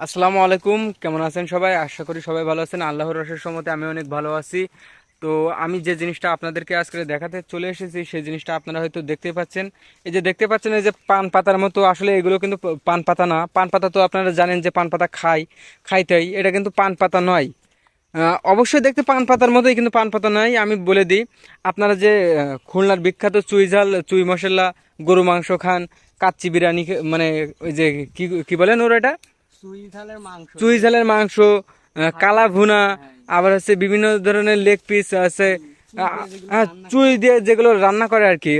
আসসালামু আলাইকুম, কেমন আছেন সবাই? আশা করি সবাই ভালো আছেন। আল্লাহর রসের সম্মতে আমি অনেক ভালো আছি। তো আমি যে জিনিসটা আপনাদেরকে আজকে দেখাতে চলে এসেছি, সেই জিনিসটা আপনারা হয়তো দেখতে পাচ্ছেন। এই যে দেখতে পাচ্ছেন, এই যে পান পাতার মতো, আসলে এগুলো কিন্তু পান পাতা না। পান পাতা তো আপনারা জানেন যে পান পাতা খাই খাইতেই। এটা কিন্তু পান পাতা নয়। অবশ্যই দেখতে পান পাতার মতোই কিন্তু পান পাতা নয়। আমি বলে দিই, আপনারা যে খুলনার বিখ্যাত চুই ঝাল, চুই মশলা, গরু মাংস খান, কাচ্চি বিরিয়ানি মানে ওই যে কি কি বলেন ওরা এটা? চুই ঝালের মাংস ঝালের মাংস কালা ভুনা আবার হচ্ছে বিভিন্ন ধরনের লেগ পিস আছে। হ্যাঁ, চুই দিয়ে যেগুলো রান্না করে আর কি।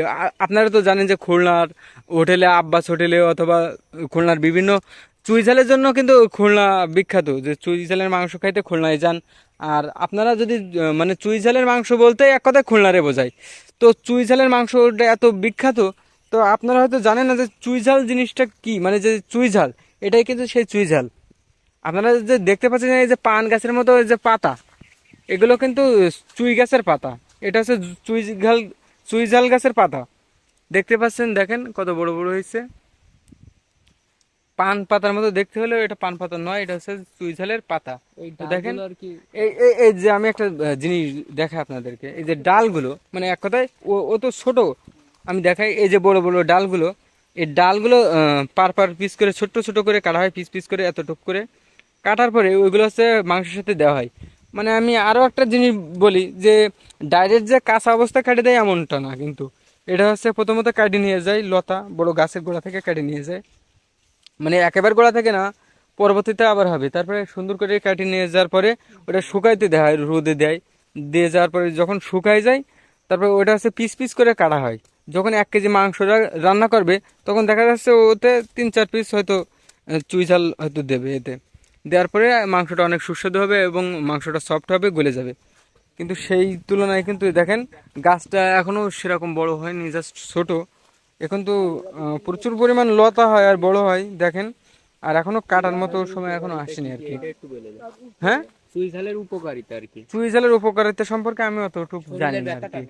আপনারা তো জানেন যে খুলনার হোটেলে আব্বাস হোটেলে অথবা খুলনার বিভিন্ন চুই ঝালের জন্য কিন্তু খুলনা বিখ্যাত যে চুই ঝালের মাংস খাইতে খুলনায় যান। আর আপনারা যদি মানে চুই ঝালের মাংস বলতে এক কথায় খুলনারে বোঝায়। তো চুই ঝালের মাংসটা এত বিখ্যাত তো আপনারা হয়তো জানেন না যে চুই ঝাল জিনিসটা কি মানে যে চুই ঝাল এটাই কিন্তু সেই চুই ঝাল। আপনারা যে দেখতে পাচ্ছেন এই যে পান গাছের মতো এই যে পাতা এগুলো কিন্তু চুই গাছের পাতা। এটা হচ্ছে চুই ঝাল চুই ঝাল গাছের পাতা। দেখতে পাচ্ছেন দেখেন কত বড় বড় হয়েছে। পান পাতার মতো দেখতে হলেও এটা পান পাতা নয় এটা হচ্ছে চুই ঝালের পাতা। দেখেন ডালগুলো আর কি। এই এই এই যে আমি একটা জিনিস দেখাই আপনাদেরকে। এই যে ডালগুলো মানে এক কথায় ও ও তো ছোট আমি দেখাই এই যে বড় বড় ডালগুলো। এই ডালগুলো পার পার পিস করে, ছোট্ট ছোট করে কাটা হয় পিস পিস করে এতটুক করে। কাটার পরে ওইগুলো হচ্ছে মাংসের সাথে দেওয়া হয়। মানে আমি আরও একটা জিনিস বলি যে, ডাইরেক্ট যে কাঁচা অবস্থা কাটে দেয় এমনটা না কিন্তু। এটা হচ্ছে প্রথমত কাটে নিয়ে যায় লতা, বড় গাছের গোড়া থেকে কেটে নিয়ে যায়। মানে একেবারে গোড়া থেকে না, পরবর্তীতে আবার হবে। তারপরে সুন্দর করে কাটি নিয়ে যাওয়ার পরে ওটা শুকাইতে দেওয়া হয় রোদে দেয়। দিয়ে যাওয়ার পরে যখন শুকাই যায়, তারপরে ওটা হচ্ছে পিস পিস করে কাটা হয়। যখন এক কেজি মাংসটা রান্না করবে তখন দেখা যাচ্ছে ওতে তিন চার পিস হয়তো চুই ঝাল হয়তো দেবে এতে। দেওয়ার পরে মাংসটা অনেক সুস্বাদু হবে এবং মাংসটা সফট হবে গলে যাবে। কিন্তু সেই তুলনায় কিন্তু দেখেন গাছটা এখনও সেরকম বড় হয়নি জাস্ট ছোট। এখন তো প্রচুর পরিমাণ লতা হয় আর বড় হয় দেখেন। আর এখনও কাটার মতো সময় এখনও আসেনি আর কি। হ্যাঁ? চুই ঝালের উপকারিতা আর কি। চুই ঝালের উপকারিতা সম্পর্কে আমি অতটুকু জানি না আর কি।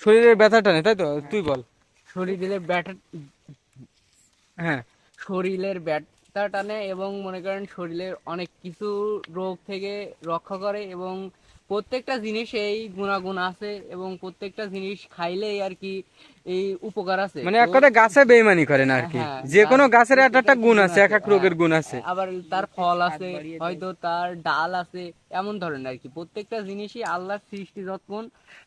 শরীরের ব্যথাটা নেই তাই তো? তুই বল। শরীরের ব্যথা হ্যাঁ। শরীরের ব্যথা টানে এবং মনে করেন শরীরের অনেক কিছু রোগ থেকে রক্ষা করে এবং প্রত্যেকটা জিনিস এই গুণাগুণ আছে এবং প্রত্যেকটা জিনিস খাইলেই আর কি এই উপকার আছে। মানে এক কথায় গাছে বেইমানি করে না আর কি। হ্যাঁ, যে কোনো গাছের একটা একটা গুণ আছে এক এক রোগের গুণ আছে। আবার তার ফল আছে হয়তো তার ডাল আছে এমন ধরনের আর কি। প্রত্যেকটা জিনিসই আল্লাহর সৃষ্টি যতক্ষণ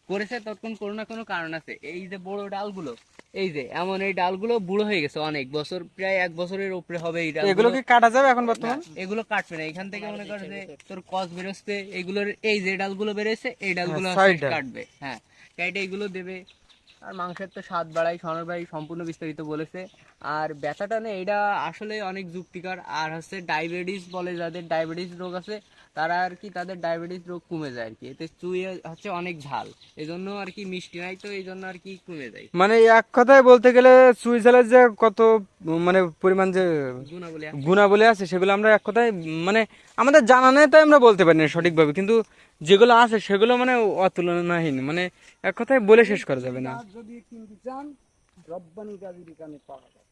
করেছে ততক্ষণ কোনো না কোনো কারণ আছে। এই যে বড় ডালগুলো এই যে এমন এই ডালগুলো বুড়ো হয়ে গেছে অনেক বছর প্রায় এক বছরের উপরে হবে এই ডালগুলো। এগুলো কি কাটা যাবে এখন বর্তমান? এগুলো কাটবে না। এখান থেকে মনে কর যে তোর কস বেরোচ্ছে এগুলোর এই যে ডালগুলো বেরোচ্ছে এই ডালগুলো হ্যাঁ, ডাল। কাটবে। হ্যাঁ কাইটে এগুলো দেবে। আর মাংসের তো স্বাদ বাড়াই সনর ভাই সম্পূর্ণ বিস্তারিত বলেছে। আর ব্যথাটা না, এটা আসলে অনেক যুক্তিকর। আর হচ্ছে ডায়াবেটিস বলে যাদের ডায়াবেটিস রোগ আছে তারা আর কি তাদের ডায়াবেটিস রোগ কমে যায় আর কি। এতে চুইয়ে হচ্ছে অনেক ঝাল। এজন্য আর কি মিষ্টি নাই তো এই জন্য আর কি কমে যায়। মানে এক কথায় বলতে গেলে চুই ঝালের যে কত মানে পরিমাণ যে গুণাবলী গুণাবলী আছে সেগুলো আমরা এক কথায় মানে আমাদের জানা নেই তাই আমরা বলতে পারি না সঠিকভাবে। কিন্তু যেগুলো আছে সেগুলো মানে অতুলনাহীন। মানে এক কথায় বলে শেষ করা যাবে না। যদি কিনতে চান রব্বানি গাজী দোকানে পাওয়া যায়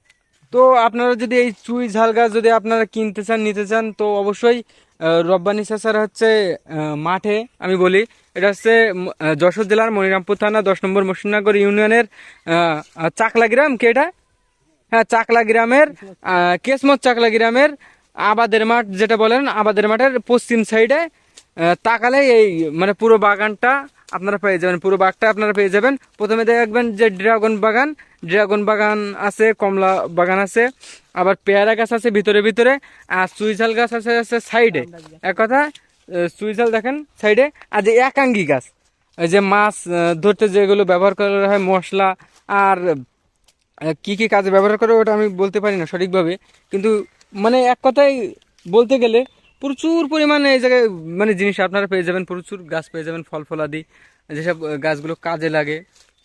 তো আপনারা যদি এই চুই ঝাল গাছ যদি আপনারা কিনতে চান, নিতে চান, তো অবশ্যই রব্বানি চাচার হচ্ছে মাঠে, আমি বলি, এটা হচ্ছে যশোর জেলার মনিরামপুর থানা, দশ নম্বর মুর্শিদনগর ইউনিয়নের চাকলা গ্রাম কে এটা? হ্যাঁ চাকলা গ্রামের কেসমত চাকলা গ্রামের আবাদের মাঠ, যেটা বলেন, আবাদের মাঠের পশ্চিম সাইডে তাকালে এই মানে পুরো বাগানটা আপনারা পেয়ে যাবেন। পুরো বাঘটা আপনারা পেয়ে যাবেন। প্রথমে দেখবেন যে ড্রাগন বাগান। ড্রাগন বাগান আছে, কমলা বাগান আছে, আবার পেয়ারা গাছ আছে ভিতরে ভিতরে, আর সুইঝাল গাছ আছে আছে সাইডে। এক কথা সুইঝাল দেখেন সাইডে, আর যে একাঙ্গি গাছ যে মাছ ধরতে যেগুলো ব্যবহার করা হয়, মশলা, আর কি কি কাজে ব্যবহার করে, ওটা আমি বলতে পারি না সঠিকভাবে। কিন্তু মানে এক কথায় বলতে গেলে প্রচুর পরিমাণে এই জায়গায় মানে জিনিস আপনারা পেয়ে যাবেন, প্রচুর গাছ পেয়ে যাবেন, ফল ফলাদি, যেসব গাছগুলো কাজে লাগে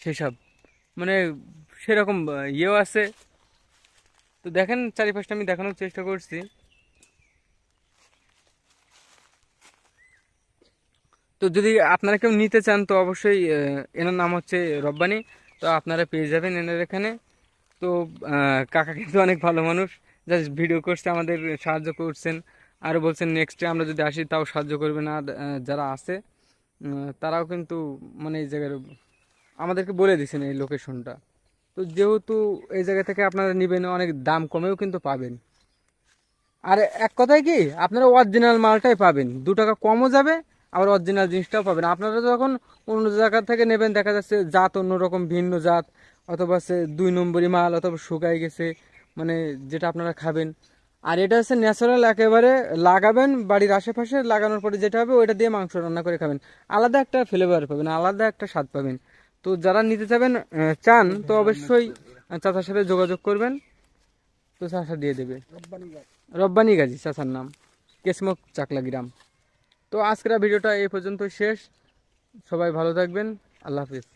সেসব মানে সেরকম ইয়েও আছে। তো দেখেন, চারিপাশটা আমি দেখানোর চেষ্টা করছি। তো যদি আপনারা কেউ নিতে চান, তো অবশ্যই এনার নাম হচ্ছে রব্বানি। তো আপনারা পেয়ে যাবেন এনার এখানে। তো কাকা কিন্তু অনেক ভালো মানুষ। জাস্ট ভিডিও করছে, আমাদের সাহায্য করছেন। আর বলছেন নেক্সটে আমরা যদি আসি, তাও সাহায্য করবেন আর যারা আছে তারাও কিন্তু মানে এই জায়গার আমাদেরকে বলে দিয়েছেন এই লোকেশনটা তো যেহেতু এই জায়গা থেকে আপনারা নেবেন, অনেক দাম কমেও কিন্তু পাবেন। আর এক কথায় কি, আপনারা অরিজিনাল মালটাই পাবেন। দু টাকা কমও যাবে, আবার অরিজিনাল জিনিসটাও পাবেন। আপনারা যখন অন্য জায়গা থেকে নেবেন, দেখা যাচ্ছে জাত অন্যরকম, ভিন্ন জাত, অথবা সে দুই নম্বরই মাল অথবা শুকাই গেছে মানে যেটা আপনারা খাবেন আর এটা হচ্ছে ন্যাচারাল একেবারে লাগাবেন, বাড়ির আশেপাশে লাগানোর পরে যেটা হবে ওইটা দিয়ে মাংস রান্না করে খাবেন। আলাদা একটা ফ্লেভার পাবেন, আলাদা একটা স্বাদ পাবেন। তো যারা নিতে চাবেন চান, তো অবশ্যই চাচার সাথে যোগাযোগ করবেন। তো চাচা দিয়ে দেবে। রব্বানি গাজী, চাচার নাম। কেসমক চাকলা গ্রাম তো আজকের ভিডিওটা এই পর্যন্ত শেষ। সবাই ভালো থাকবেন। আল্লাহ হাফিজ।